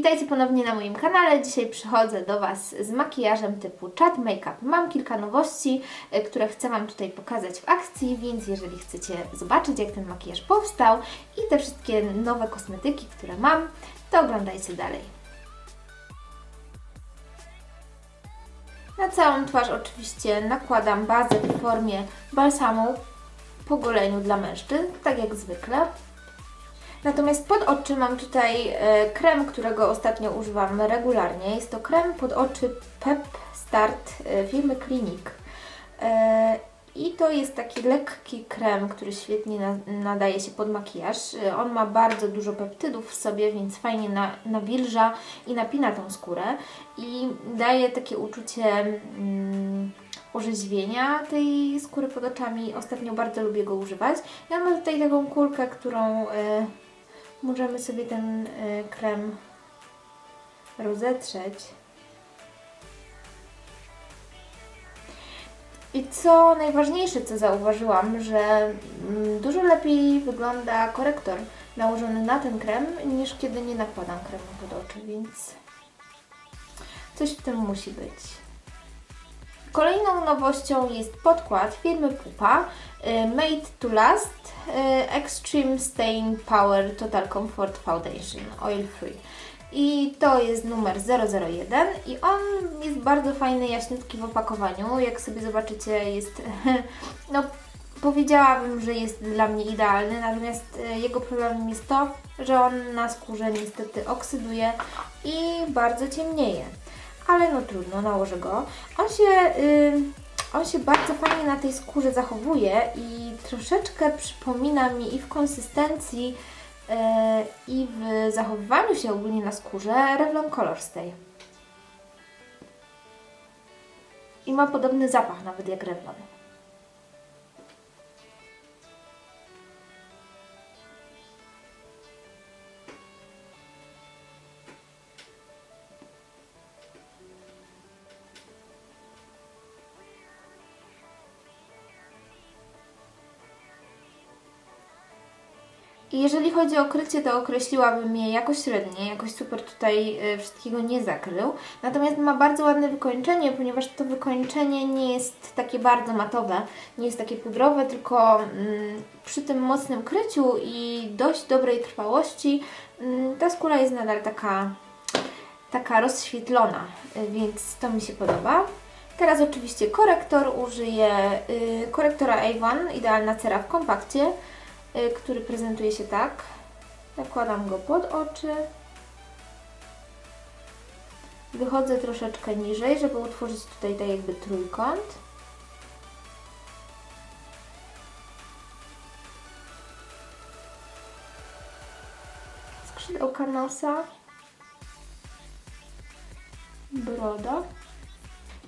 Witajcie ponownie na moim kanale. Dzisiaj przychodzę do Was z makijażem typu chat make-up. Mam kilka nowości, e, które chcę Wam tutaj pokazać w akcji, więc jeżeli chcecie zobaczyć jak ten makijaż powstał i te wszystkie nowe kosmetyki, które mam, to oglądajcie dalej. Na całą twarz oczywiście nakładam bazę w formie balsamu po goleniu dla mężczyzn, tak jak zwykle. Natomiast pod oczy mam tutaj e, krem, którego ostatnio używam regularnie. Jest to krem pod oczy Pep Start e, firmy Clinique. E, I to jest taki lekki krem, który świetnie na, nadaje się pod makijaż. On ma bardzo dużo peptydów w sobie, więc fajnie na, nawilża i napina tą skórę. I daje takie uczucie mm, orzeźwienia tej skóry pod oczami. Ostatnio bardzo lubię go używać. Ja mam tutaj taką kulkę, którą możemy sobie ten e, krem rozetrzeć. I co najważniejsze, co zauważyłam, że mm, dużo lepiej wygląda korektor nałożony na ten krem, niż kiedy nie nakładam kremu pod oczy, więc coś w tym musi być. Kolejną nowością jest podkład firmy Pupa y, Made to Last y, Extreme Stain Power Total Comfort Foundation Oil Free. I to jest numer 001 i on jest bardzo fajny, jaśniutki w opakowaniu. Jak sobie zobaczycie jest, no powiedziałabym, że jest dla mnie idealny, natomiast y, jego problemem jest to, że on na skórze niestety oksyduje i bardzo ciemnieje ale no trudno, nałożę go. On się, y, on się bardzo fajnie na tej skórze zachowuje i troszeczkę przypomina mi i w konsystencji, y, i w zachowywaniu się ogólnie na skórze Revlon Color Stay. I ma podobny zapach nawet jak Revlon. I jeżeli chodzi o krycie, to określiłabym je jako średnie, jakoś super tutaj y, wszystkiego nie zakrył. Natomiast ma bardzo ładne wykończenie, ponieważ to wykończenie nie jest takie bardzo matowe, nie jest takie pudrowe, tylko mm, przy tym mocnym kryciu i dość dobrej trwałości mm, ta skóra jest nadal taka, taka rozświetlona, y, więc to mi się podoba. Teraz oczywiście korektor, użyję y, korektora Avon, idealna cera w kompakcie który prezentuje się tak. Nakładam go pod oczy. Wychodzę troszeczkę niżej, żeby utworzyć tutaj tak jakby trójkąt. Skrzydełka nosa. Broda.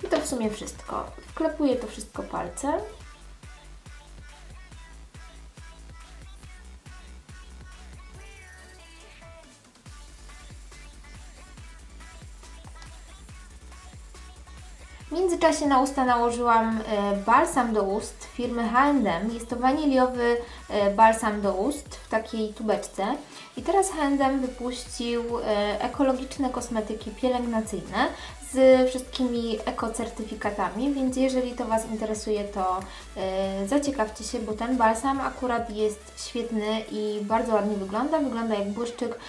I to w sumie wszystko. Wklepuję to wszystko palcem. W międzyczasie na usta nałożyłam e, balsam do ust firmy H&M. Jest to waniliowy e, balsam do ust w takiej tubeczce. I teraz H&M wypuścił e, ekologiczne kosmetyki pielęgnacyjne z wszystkimi ekocertyfikatami, więc jeżeli to Was interesuje, to zaciekawcie się, bo ten balsam akurat jest świetny i bardzo ładnie wygląda. Wygląda jak błyszczyk,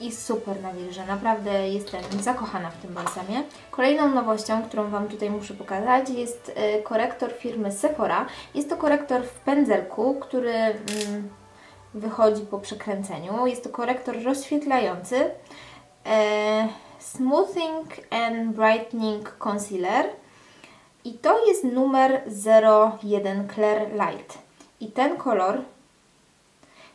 i super nawilża. Naprawdę jestem zakochana w tym balsamie. Kolejną nowością, którą Wam tutaj muszę pokazać jest e, korektor firmy Sephora. Jest to korektor w pędzelku, który mm, wychodzi po przekręceniu. Jest to korektor rozświetlający. E, Smoothing and Brightening Concealer. I to jest numer 01 Claire Light. I ten kolor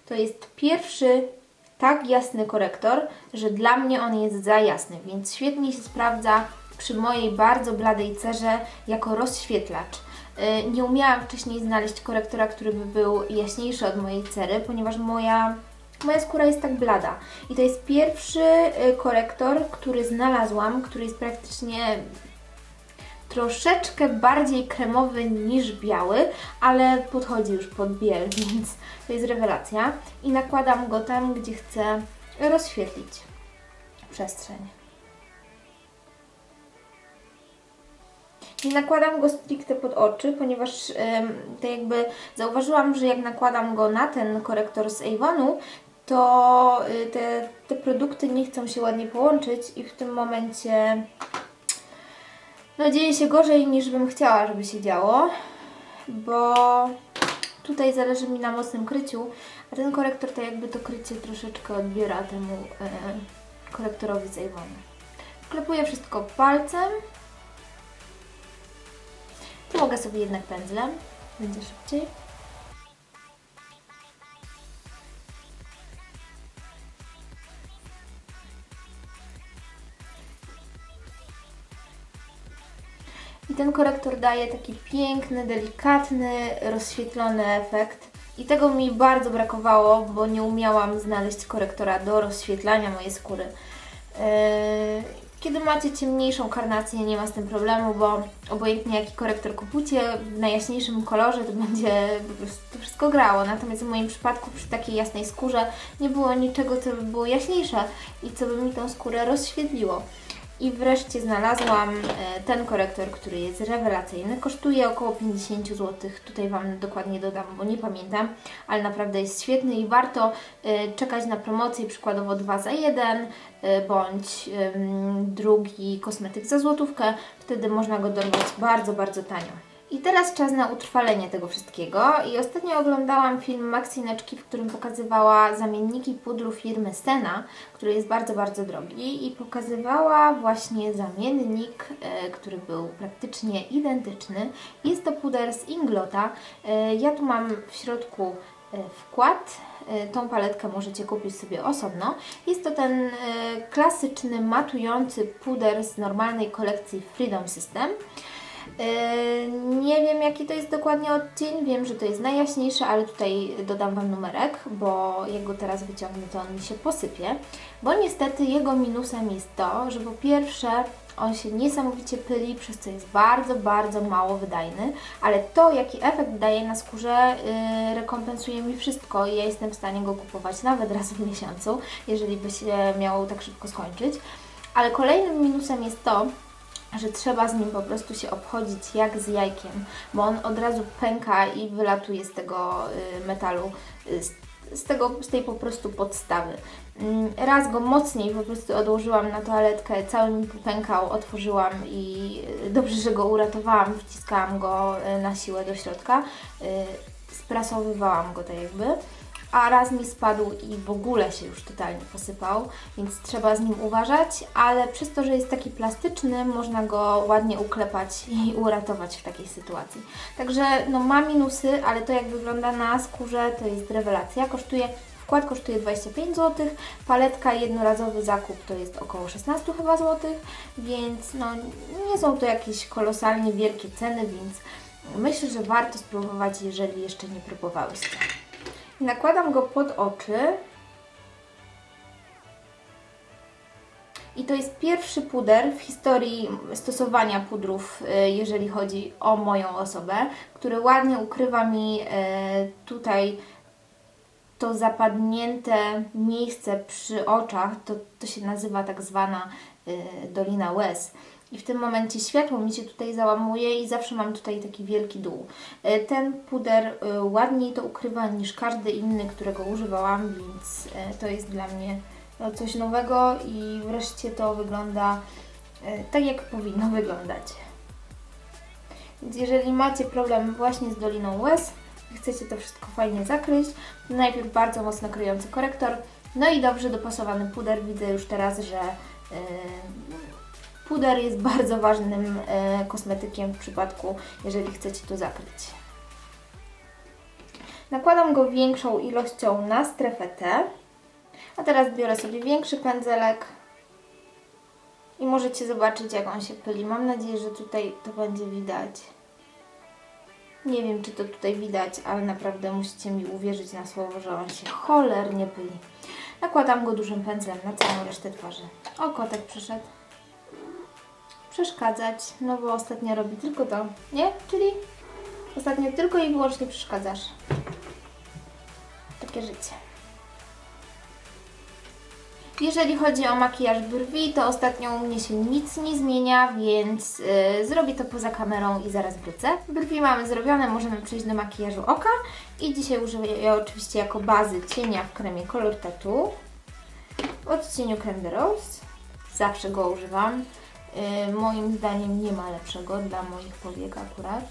to jest pierwszy tak jasny korektor, że dla mnie on jest za jasny, więc świetnie się sprawdza przy mojej bardzo bladej cerze jako rozświetlacz. Yy, Nie umiałam wcześniej znaleźć korektora, który by był jaśniejszy od mojej cery, ponieważ moja, moja skóra jest tak blada. I to jest pierwszy yy, korektor, który znalazłam, który jest praktycznie troszeczkę bardziej kremowy niż biały, ale podchodzi już pod biel, więc to jest rewelacja. I nakładam go tam, gdzie chcę rozświetlić. przestrzeń. Nie nakładam go stricte pod oczy, ponieważ tak jakby zauważyłam, że jak nakładam go na ten korektor z Avonu, to y, te, te produkty nie chcą się ładnie połączyć i w tym momencie no dzieje się gorzej niż bym chciała, żeby się działo, bo tutaj zależy mi na mocnym kryciu, a ten korektor to jakby to krycie troszeczkę odbiera temu e, korektorowi z Avonu. Wklepuję wszystko palcem. Tu mogę sobie jednak pędzlem, będzie szybciej. I ten korektor daje taki piękny, delikatny, rozświetlony efekt. I tego mi bardzo brakowało, bo nie umiałam znaleźć korektora do rozświetlania mojej skóry. Yy, Kiedy macie ciemniejszą karnację, nie ma z tym problemu, bo obojętnie jaki korektor kupujcie, w najjaśniejszym kolorze to będzie po prostu to wszystko grało. Natomiast w moim przypadku przy takiej jasnej skórze nie było niczego, co by było jaśniejsze i co by mi tą skórę rozświetliło. I wreszcie znalazłam e, ten korektor, który jest rewelacyjny. Kosztuje około 50 zł. Tutaj Wam dokładnie dodam, bo nie pamiętam, ale naprawdę jest świetny i warto e, czekać na promocję, przykładowo 2 za 1 e, bądź drugi kosmetyk za złotówkę. Wtedy można go dorwać bardzo, bardzo tanio. I teraz czas na utrwalenie tego wszystkiego. I ostatnio oglądałam film Maxineczki, w którym pokazywała zamienniki pudru firmy Sena, który jest bardzo, bardzo drogi i pokazywała właśnie zamiennik, e, który był praktycznie identyczny. Jest to puder z Inglota. E, ja tu mam w środku e, wkład. Tą paletkę możecie kupić sobie osobno. Jest to ten klasyczny matujący puder z normalnej kolekcji Freedom System. Yy, Nie wiem jaki to jest dokładnie odcień, wiem, że to jest najjaśniejszy, ale tutaj dodam Wam numerek, bo jak go teraz wyciągnę, to on mi się posypie. Bo niestety jego minusem jest to, że po pierwsze on się niesamowicie pyli, przez co jest bardzo, bardzo mało wydajny, ale to jaki efekt daje na skórze yy, rekompensuje mi wszystko i ja jestem w stanie go kupować nawet raz w miesiącu, jeżeli by się miało tak szybko skończyć. Ale kolejnym minusem jest to, że trzeba z nim po prostu się obchodzić jak z jajkiem, bo on od razu pęka i wylatuje z tego y, metalu, y, z, tego, z tej po prostu podstawy. Mm, Raz go mocniej po prostu odłożyłam na toaletkę, cały mi popękał, otworzyłam i y, dobrze, że go uratowałam, wciskałam go na siłę do środka, sprasowywałam go tak jakby a raz mi spadł i w ogóle się już totalnie posypał, więc trzeba z nim uważać, ale przez to, że jest taki plastyczny, można go ładnie uklepać i uratować w takiej sytuacji. Także no, ma minusy, ale to jak wygląda na skórze to jest rewelacja. Kosztuje Wkład kosztuje 25 zł, paletka jednorazowy zakup to jest około 16 chyba złotych, więc no, nie są to jakieś kolosalnie wielkie ceny, więc myślę, że warto spróbować, jeżeli jeszcze nie próbowałyście. Nakładam go pod oczy. I to jest pierwszy puder w historii stosowania pudrów, y, jeżeli chodzi o moją osobę, który ładnie ukrywa mi y, tutaj to zapadnięte miejsce przy oczach. To, to się nazywa tak zwana y, Dolina Łez. I w tym momencie światło mi się tutaj załamuje i zawsze mam tutaj taki wielki dół. E, Ten puder e, ładniej to ukrywa niż każdy inny, którego używałam, więc e, to jest dla mnie no, coś nowego i wreszcie to wygląda tak, jak powinno wyglądać. Więc jeżeli macie problem właśnie z Doliną Łez chcecie to wszystko fajnie zakryć, najpierw bardzo mocno kryjący korektor, no i dobrze dopasowany puder. Widzę już teraz, że Puder jest bardzo ważnym e, kosmetykiem w przypadku, jeżeli chcecie to zakryć. Nakładam go większą ilością na strefę T. A teraz biorę sobie większy pędzelek i możecie zobaczyć, jak on się pyli. Mam nadzieję, że tutaj to będzie widać. Nie wiem, czy to tutaj widać, ale naprawdę musicie mi uwierzyć na słowo, że on się cholernie pyli. Nakładam go dużym pędzlem na całą resztę twarzy. O, kotek przyszedł przeszkadzać, no bo ostatnio robi tylko to, nie? Czyli ostatnio tylko i wyłącznie przeszkadzasz. Takie życie. Jeżeli chodzi o makijaż brwi, to ostatnio u mnie się nic nie zmienia, więc y, zrobię to poza kamerą i zaraz wrócę. Brwi mamy zrobione, możemy przejść do makijażu oka i dzisiaj użyję oczywiście jako bazy cienia w kremie Color Tattoo w odcieniu de Rose. Zawsze go używam. Y, moim zdaniem nie ma lepszego dla moich powiek akurat.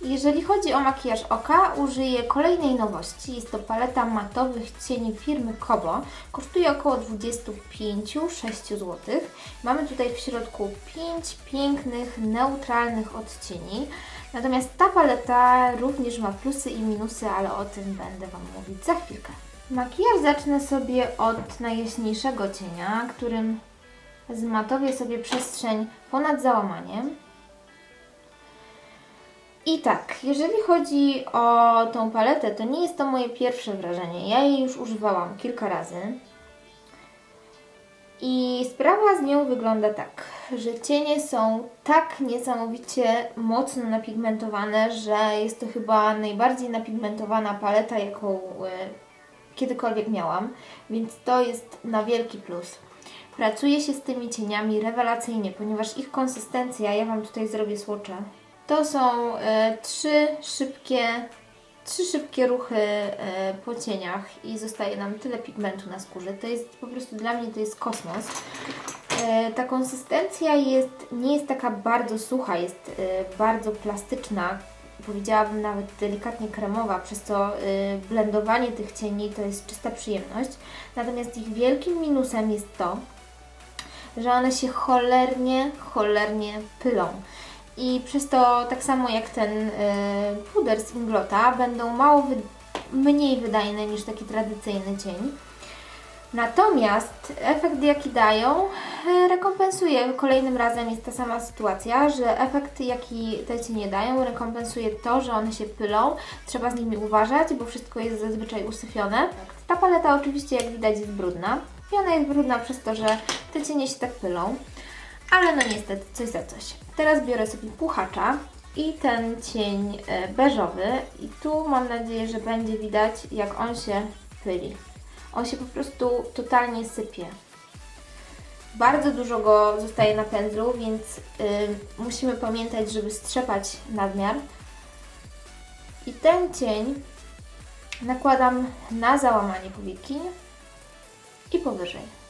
Jeżeli chodzi o makijaż oka, użyję kolejnej nowości. Jest to paleta matowych cieni firmy Kobo. Kosztuje około 25-6 zł. Mamy tutaj w środku 5 pięknych, neutralnych odcieni. Natomiast ta paleta również ma plusy i minusy, ale o tym będę Wam mówić za chwilkę. Makijaż zacznę sobie od najjaśniejszego cienia, którym zmatowię sobie przestrzeń ponad załamaniem. I tak, jeżeli chodzi o tą paletę, to nie jest to moje pierwsze wrażenie. Ja jej już używałam kilka razy. I sprawa z nią wygląda tak, że cienie są tak niesamowicie mocno napigmentowane, że jest to chyba najbardziej napigmentowana paleta, jaką y, kiedykolwiek miałam, więc to jest na wielki plus. Pracuje się z tymi cieniami rewelacyjnie, ponieważ ich konsystencja, ja Wam tutaj zrobię słocze, to są e, trzy szybkie trzy szybkie ruchy e, po cieniach i zostaje nam tyle pigmentu na skórze. To jest po prostu dla mnie to jest kosmos. E, ta konsystencja jest, nie jest taka bardzo sucha, jest e, bardzo plastyczna, powiedziałabym nawet delikatnie kremowa, przez co e, blendowanie tych cieni to jest czysta przyjemność. Natomiast ich wielkim minusem jest to, że one się cholernie, cholernie pylą. I przez to, tak samo jak ten y, puder z Inglota, będą mało wy mniej wydajne niż taki tradycyjny cień. Natomiast efekt jaki dają y, rekompensuje. Kolejnym razem jest ta sama sytuacja, że efekt jaki te cienie dają rekompensuje to, że one się pylą. Trzeba z nimi uważać, bo wszystko jest zazwyczaj usyfione. Ta paleta oczywiście jak widać jest brudna. I ona jest brudna przez to, że te cienie się tak pylą. Ale no niestety, coś za coś. Teraz biorę sobie puchacza i ten cień e, beżowy i tu mam nadzieję, że będzie widać jak on się pyli. On się po prostu totalnie sypie. Bardzo dużo go zostaje na pędzlu, więc y, musimy pamiętać, żeby strzepać nadmiar. I ten cień nakładam na załamanie powieki i powyżej.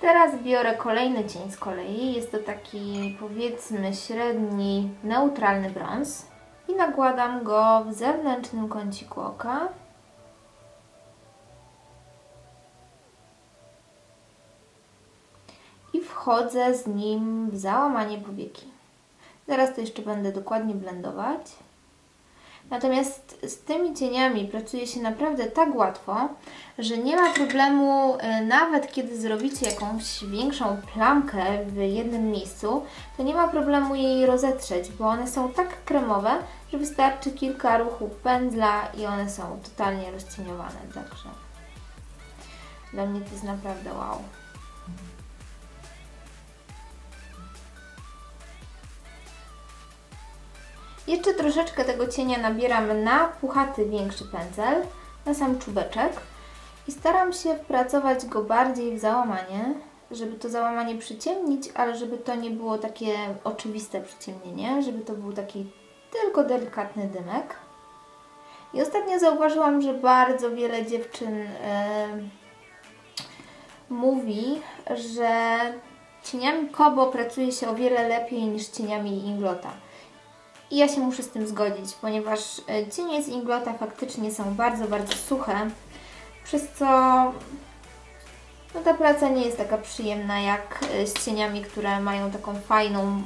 Teraz biorę kolejny cień z kolei. Jest to taki powiedzmy średni, neutralny brąz. I nakładam go w zewnętrznym kąciku oka. I wchodzę z nim w załamanie powieki. Zaraz to jeszcze będę dokładnie blendować. Natomiast z tymi cieniami pracuje się naprawdę tak łatwo, że nie ma problemu, e, nawet kiedy zrobicie jakąś większą plamkę w jednym miejscu, to nie ma problemu jej rozetrzeć, bo one są tak kremowe, że wystarczy kilka ruchów pędzla i one są totalnie rozcieniowane. Także dla mnie to jest naprawdę wow. Jeszcze troszeczkę tego cienia nabieram na puchaty większy pędzel, na sam czubeczek i staram się wpracować go bardziej w załamanie, żeby to załamanie przyciemnić, ale żeby to nie było takie oczywiste przyciemnienie, żeby to był taki tylko delikatny dymek. I ostatnio zauważyłam, że bardzo wiele dziewczyn yy, mówi, że cieniami Kobo pracuje się o wiele lepiej niż cieniami Inglota. I ja się muszę z tym zgodzić, ponieważ e, cienie z Inglota faktycznie są bardzo, bardzo suche, przez co no, ta praca nie jest taka przyjemna jak e, z cieniami, które mają taką fajną,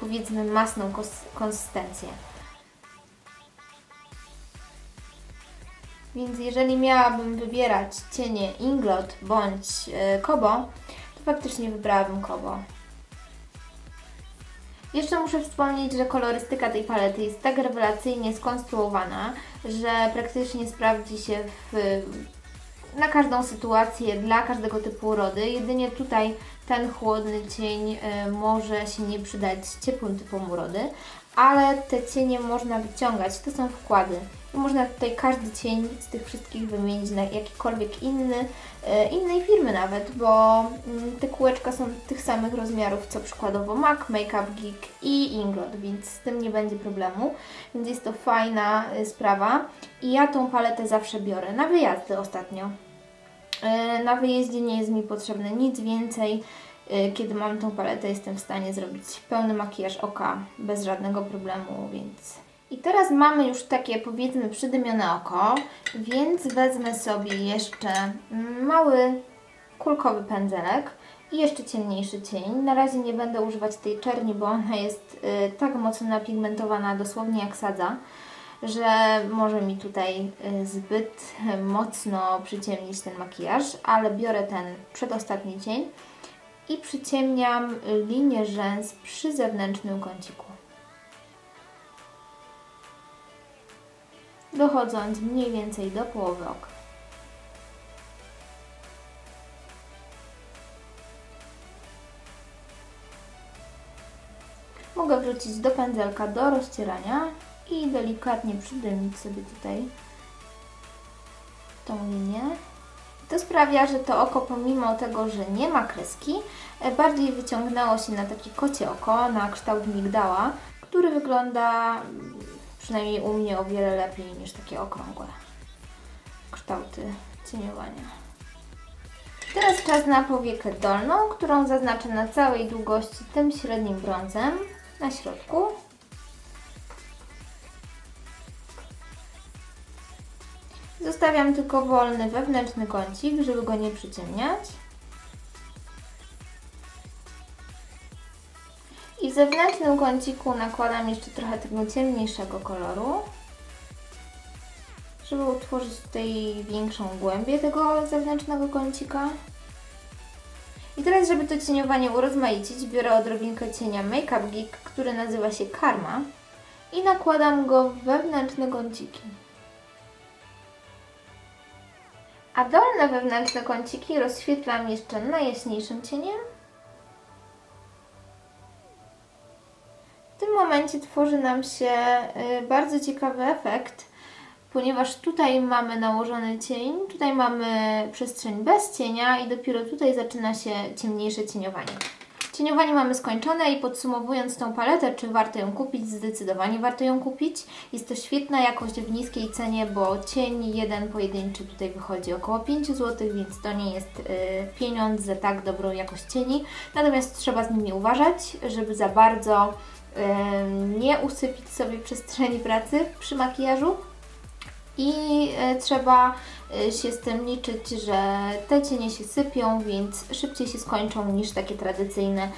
powiedzmy masną konsystencję. Więc jeżeli miałabym wybierać cienie Inglot bądź e, Kobo, to faktycznie wybrałabym Kobo. Jeszcze muszę wspomnieć, że kolorystyka tej palety jest tak rewelacyjnie skonstruowana, że praktycznie sprawdzi się w, na każdą sytuację, dla każdego typu urody. Jedynie tutaj ten chłodny cień y, może się nie przydać ciepłym typom urody, ale te cienie można wyciągać. To są wkłady. I można tutaj każdy cień z tych wszystkich wymienić na jakikolwiek inny, e, innej firmy nawet, bo mm, te kółeczka są tych samych rozmiarów co przykładowo MAC, Makeup Geek i Inglot, więc z tym nie będzie problemu. Więc jest to fajna e, sprawa i ja tą paletę zawsze biorę na wyjazdy ostatnio. E, Na wyjeździe nie jest mi potrzebne nic więcej. E, Kiedy mam tą paletę, jestem w stanie zrobić pełny makijaż oka bez żadnego problemu, więc. I teraz mamy już takie powiedzmy przydymione oko, więc wezmę sobie jeszcze mały kulkowy pędzelek i jeszcze ciemniejszy cień. Na razie nie będę używać tej czerni, bo ona jest y, tak mocno napigmentowana, dosłownie jak sadza, że może mi tutaj y, zbyt mocno przyciemnić ten makijaż, ale biorę ten przedostatni cień i przyciemniam linię rzęs przy zewnętrznym kąciku. Dochodząc mniej więcej do połowy oka. Mogę wrzucić do pędzelka do rozcierania i delikatnie przydymić sobie tutaj tą linię. To sprawia, że to oko pomimo tego, że nie ma kreski, e, bardziej wyciągnęło się na takie kocie oko, na kształt migdała, który wygląda mm, przynajmniej u mnie o wiele lepiej niż takie okrągłe kształty cieniowania. Teraz czas na powiekę dolną, którą zaznaczę na całej długości tym średnim brązem na środku. Zostawiam tylko wolny wewnętrzny kącik, żeby go nie przyciemniać. I w zewnętrznym kąciku nakładam jeszcze trochę tego ciemniejszego koloru, żeby utworzyć tutaj większą głębię tego zewnętrznego kącika. I teraz, żeby to cieniowanie urozmaicić, biorę odrobinkę cienia Makeup Geek, który nazywa się Karma i nakładam go w wewnętrzne kąciki. A dolne wewnętrzne kąciki rozświetlam jeszcze najjaśniejszym cieniem. W tym momencie tworzy nam się y, bardzo ciekawy efekt, ponieważ tutaj mamy nałożony cień, tutaj mamy przestrzeń bez cienia i dopiero tutaj zaczyna się ciemniejsze cieniowanie. Cieniowanie mamy skończone i podsumowując tą paletę, czy warto ją kupić? Zdecydowanie warto ją kupić. Jest to świetna jakość w niskiej cenie, bo cień jeden pojedynczy tutaj wychodzi około 5 zł, więc to nie jest y, pieniądz za tak dobrą jakość cieni. Natomiast trzeba z nimi uważać, żeby za bardzo y, nie usypić sobie przestrzeni pracy przy makijażu. I e, trzeba e, się z tym liczyć, że te cienie się sypią, więc szybciej się skończą niż takie tradycyjne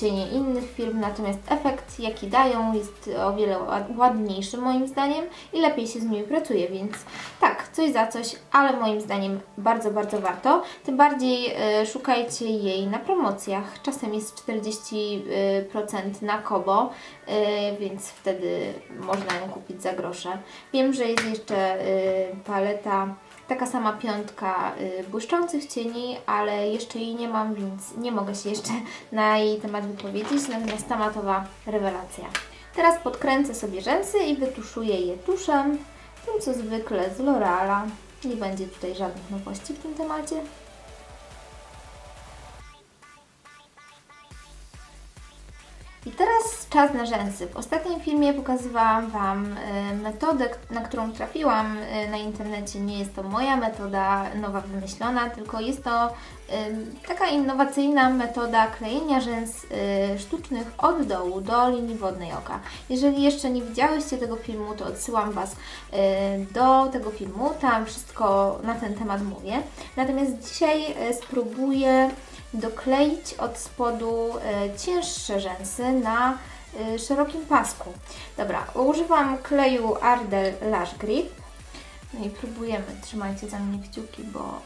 cienie innych firm. Natomiast efekt, jaki dają, jest o wiele ład- ładniejszy moim zdaniem i lepiej się z nimi pracuje, więc tak, coś za coś, ale moim zdaniem bardzo, bardzo warto. Tym bardziej e, szukajcie jej na promocjach. Czasem jest 40% na Kobo, więc wtedy można ją kupić za grosze. Wiem, że jest jeszcze paleta, taka sama piątka y, błyszczących cieni, ale jeszcze jej nie mam, więc nie mogę się jeszcze na jej temat wypowiedzieć, natomiast tematowa rewelacja. Teraz podkręcę sobie rzęsy i wytuszuję je tuszem, tym co zwykle z L'Oreala. Nie będzie tutaj żadnych nowości w tym temacie. I teraz czas na rzęsy. W ostatnim filmie pokazywałam Wam y, metodę, na którą trafiłam y, na internecie. Nie jest to moja metoda nowa wymyślona, tylko jest to y, taka innowacyjna metoda klejenia rzęs sztucznych od dołu do linii wodnej oka. Jeżeli jeszcze nie widziałyście tego filmu, to odsyłam Was do tego filmu. Tam wszystko na ten temat mówię. Natomiast dzisiaj spróbuję dokleić od spodu e, cięższe rzęsy na e, szerokim pasku. Dobra, używam kleju Ardell Lash Grip. No i próbujemy. Trzymajcie za mnie kciuki, bo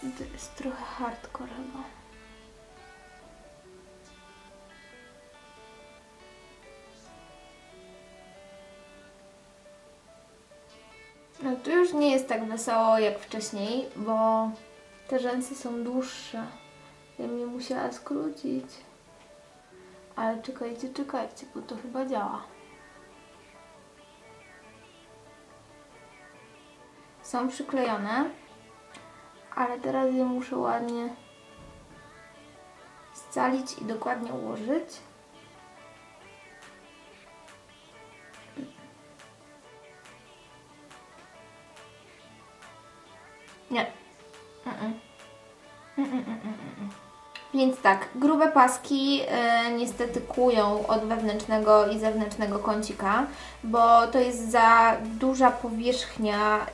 to jest trochę hardcore chyba. No tu już nie jest tak wesoło jak wcześniej, bo te rzęsy są dłuższe. Ja mnie musiała skrócić. Ale czekajcie, czekajcie, bo to chyba działa. Są przyklejone, ale teraz je muszę ładnie scalić i dokładnie ułożyć. Więc tak, grube paski e, niestety kłują od wewnętrznego i zewnętrznego kącika, bo to jest za duża powierzchnia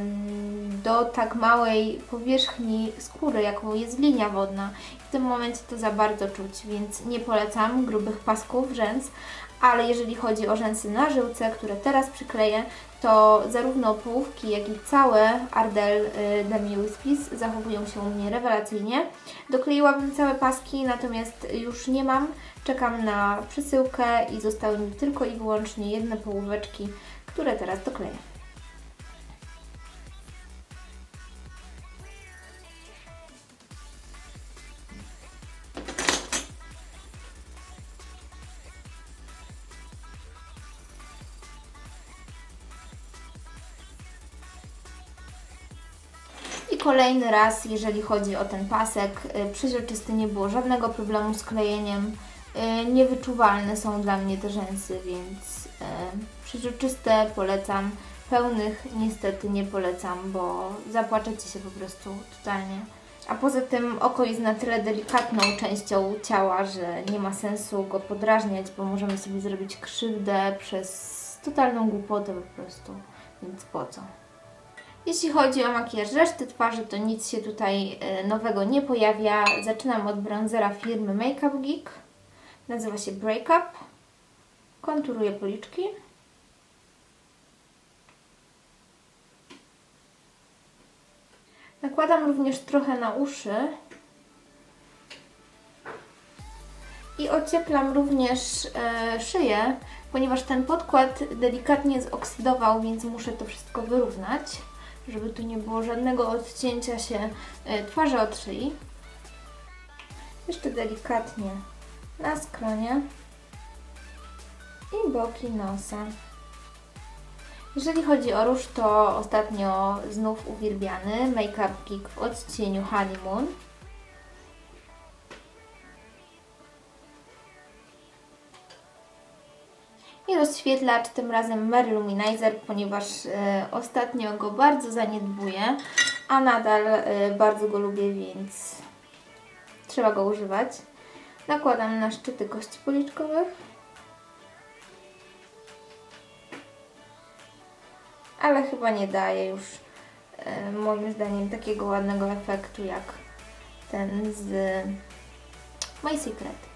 ym, do tak małej powierzchni skóry, jaką jest linia wodna. W tym momencie to za bardzo czuć, więc nie polecam grubych pasków rzęs, ale jeżeli chodzi o rzęsy na żyłce, które teraz przykleję, to zarówno połówki, jak i całe Ardell y, Demi Wispis zachowują się u mnie rewelacyjnie. Dokleiłabym całe paski, natomiast już nie mam. Czekam na przesyłkę i zostały mi tylko i wyłącznie jedne połóweczki, które teraz dokleję. Kolejny raz, jeżeli chodzi o ten pasek, y, przeźroczysty nie było żadnego problemu z klejeniem. Y, Niewyczuwalne są dla mnie te rzęsy, więc y, przeźroczyste polecam. Pełnych niestety nie polecam, bo zapłaczecie się po prostu totalnie. A poza tym oko jest na tyle delikatną częścią ciała, że nie ma sensu go podrażniać, bo możemy sobie zrobić krzywdę przez totalną głupotę po prostu. Więc po co? Jeśli chodzi o makijaż reszty twarzy, to nic się tutaj e, nowego nie pojawia. Zaczynam od bronzera firmy Makeup Geek. Nazywa się Breakup. Konturuję policzki. Nakładam również trochę na uszy. I ocieplam również e, szyję, ponieważ ten podkład delikatnie zoksydował, więc muszę to wszystko wyrównać, żeby tu nie było żadnego odcięcia się e, twarzy od szyi. Jeszcze delikatnie na skronie i boki nosa. Jeżeli chodzi o róż, to ostatnio znów uwielbiany Makeup Geek w odcieniu Honeymoon. I rozświetlacz, tym razem Mary Luminizer, ponieważ e, ostatnio go bardzo zaniedbuję, a nadal e, bardzo go lubię, więc trzeba go używać. Nakładam na szczyty kości policzkowych. Ale chyba nie daje już e, moim zdaniem takiego ładnego efektu jak ten z My Secret.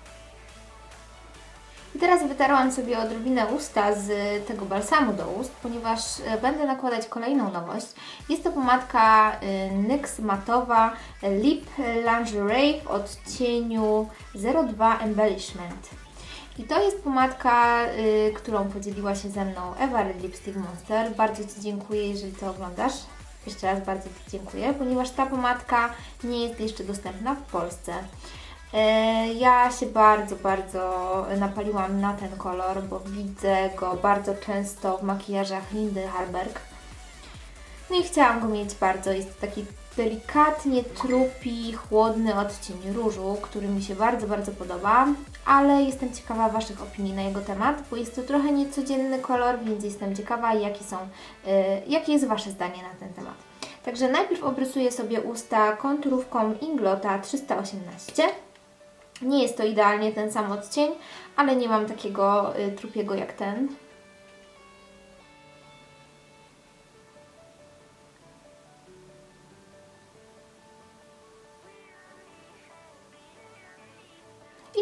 I teraz wytarłam sobie odrobinę usta z tego balsamu do ust, ponieważ e, będę nakładać kolejną nowość. Jest to pomadka e, NYX matowa Lip Lingerie w odcieniu 02 Embellishment. I to jest pomadka, y, którą podzieliła się ze mną Ewa Red Lipstick Monster. Bardzo Ci dziękuję, jeżeli to oglądasz. Jeszcze raz bardzo Ci dziękuję, ponieważ ta pomadka nie jest jeszcze dostępna w Polsce. E, Ja się bardzo, bardzo napaliłam na ten kolor, bo widzę go bardzo często w makijażach Lindy Harberg. No i chciałam go mieć bardzo. Jest to taki delikatnie trupi, chłodny odcień różu, który mi się bardzo, bardzo podoba, ale jestem ciekawa Waszych opinii na jego temat, bo jest to trochę niecodzienny kolor, więc jestem ciekawa, jakie są, y, jakie jest Wasze zdanie na ten temat. Także najpierw obrysuję sobie usta konturówką Inglota 318. Nie jest to idealnie ten sam odcień, ale nie mam takiego y, trupiego jak ten.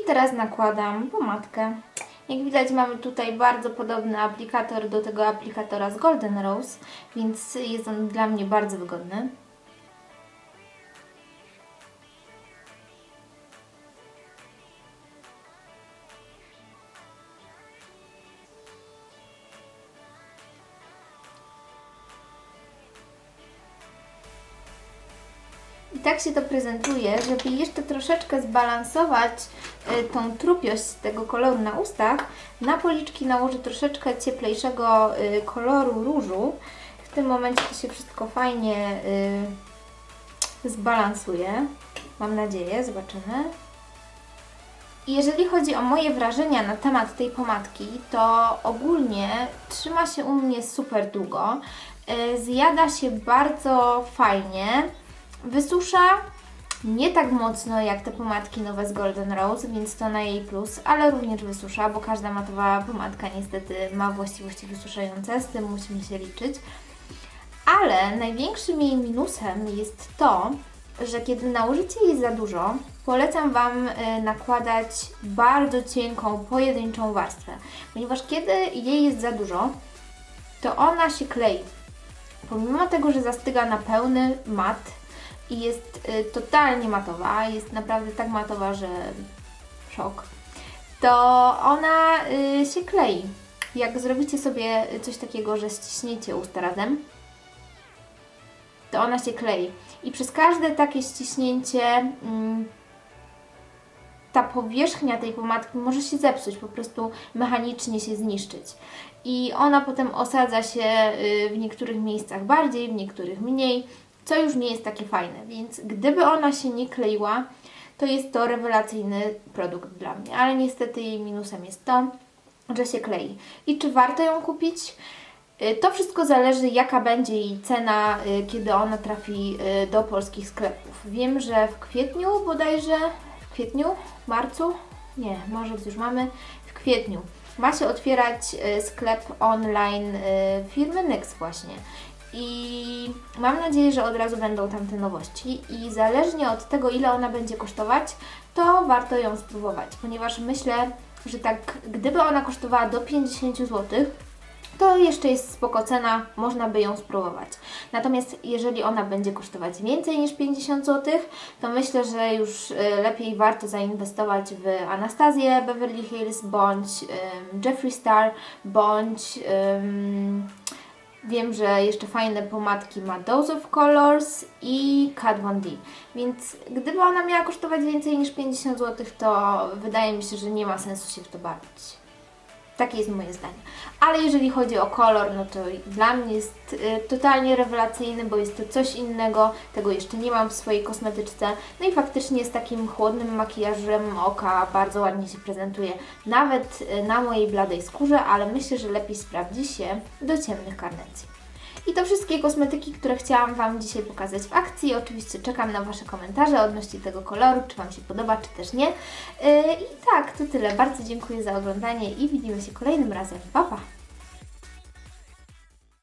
I teraz nakładam pomadkę. Jak widać mamy tutaj bardzo podobny aplikator do tego aplikatora z Golden Rose, więc jest on dla mnie bardzo wygodny. Tak się to prezentuje, żeby jeszcze troszeczkę zbalansować y, tą trupiość tego koloru na ustach, na policzki nałożę troszeczkę cieplejszego y, koloru różu. W tym momencie to się wszystko fajnie y, zbalansuje. Mam nadzieję, zobaczymy. Jeżeli chodzi o moje wrażenia na temat tej pomadki, to ogólnie trzyma się u mnie super długo. Zjada się bardzo fajnie. Wysusza nie tak mocno jak te pomadki nowe z Golden Rose, więc to na jej plus, ale również wysusza, bo każda matowa pomadka niestety ma właściwości wysuszające, z tym musimy się liczyć. Ale największym jej minusem jest to, że kiedy nałożycie jej za dużo, polecam Wam y, nakładać bardzo cienką, pojedynczą warstwę, ponieważ kiedy jej jest za dużo, to ona się klei. Pomimo tego, że zastyga na pełny mat i jest y, totalnie matowa, jest naprawdę tak matowa, że szok, to ona y, się klei. Jak zrobicie sobie coś takiego, że ściśniecie usta razem, to ona się klei. I przez każde takie ściśnięcie mm, ta powierzchnia tej pomadki może się zepsuć, po prostu mechanicznie się zniszczyć. I ona potem osadza się y, w niektórych miejscach bardziej, w niektórych mniej, co już nie jest takie fajne. Więc gdyby ona się nie kleiła, to jest to rewelacyjny produkt dla mnie. Ale niestety jej minusem jest to, że się klei. I czy warto ją kupić? Y, To wszystko zależy, jaka będzie jej cena, y, kiedy ona trafi y, do polskich sklepów. Wiem, że w kwietniu bodajże, w kwietniu, marcu, nie, może już mamy, w kwietniu ma się otwierać sklep online firmy Nyx właśnie. I mam nadzieję, że od razu będą tam te nowości i zależnie od tego, ile ona będzie kosztować, to warto ją spróbować, ponieważ myślę, że tak, gdyby ona kosztowała do 50 zł, to jeszcze jest spoko cena, można by ją spróbować. Natomiast jeżeli ona będzie kosztować więcej niż 50 zł, to myślę, że już y, lepiej warto zainwestować w Anastazję Beverly Hills bądź ym, Jeffree Star bądź ym, Wiem, że jeszcze fajne pomadki ma Dose of Colors i Kat Von D. Więc gdyby ona miała kosztować więcej niż 50 zł, to wydaje mi się, że nie ma sensu się w to bawić. Takie jest moje zdanie. Ale jeżeli chodzi o kolor, no to dla mnie jest y, totalnie rewelacyjny, bo jest to coś innego. Tego jeszcze nie mam w swojej kosmetyczce. No i faktycznie z takim chłodnym makijażem oka bardzo ładnie się prezentuje. Nawet y, na mojej bladej skórze, ale myślę, że lepiej sprawdzi się do ciemnych karnacji. I to wszystkie kosmetyki, które chciałam Wam dzisiaj pokazać w akcji. Oczywiście czekam na Wasze komentarze odnośnie tego koloru, czy Wam się podoba, czy też nie. Yy, I tak, to tyle. Bardzo dziękuję za oglądanie i widzimy się kolejnym razem. Pa, pa!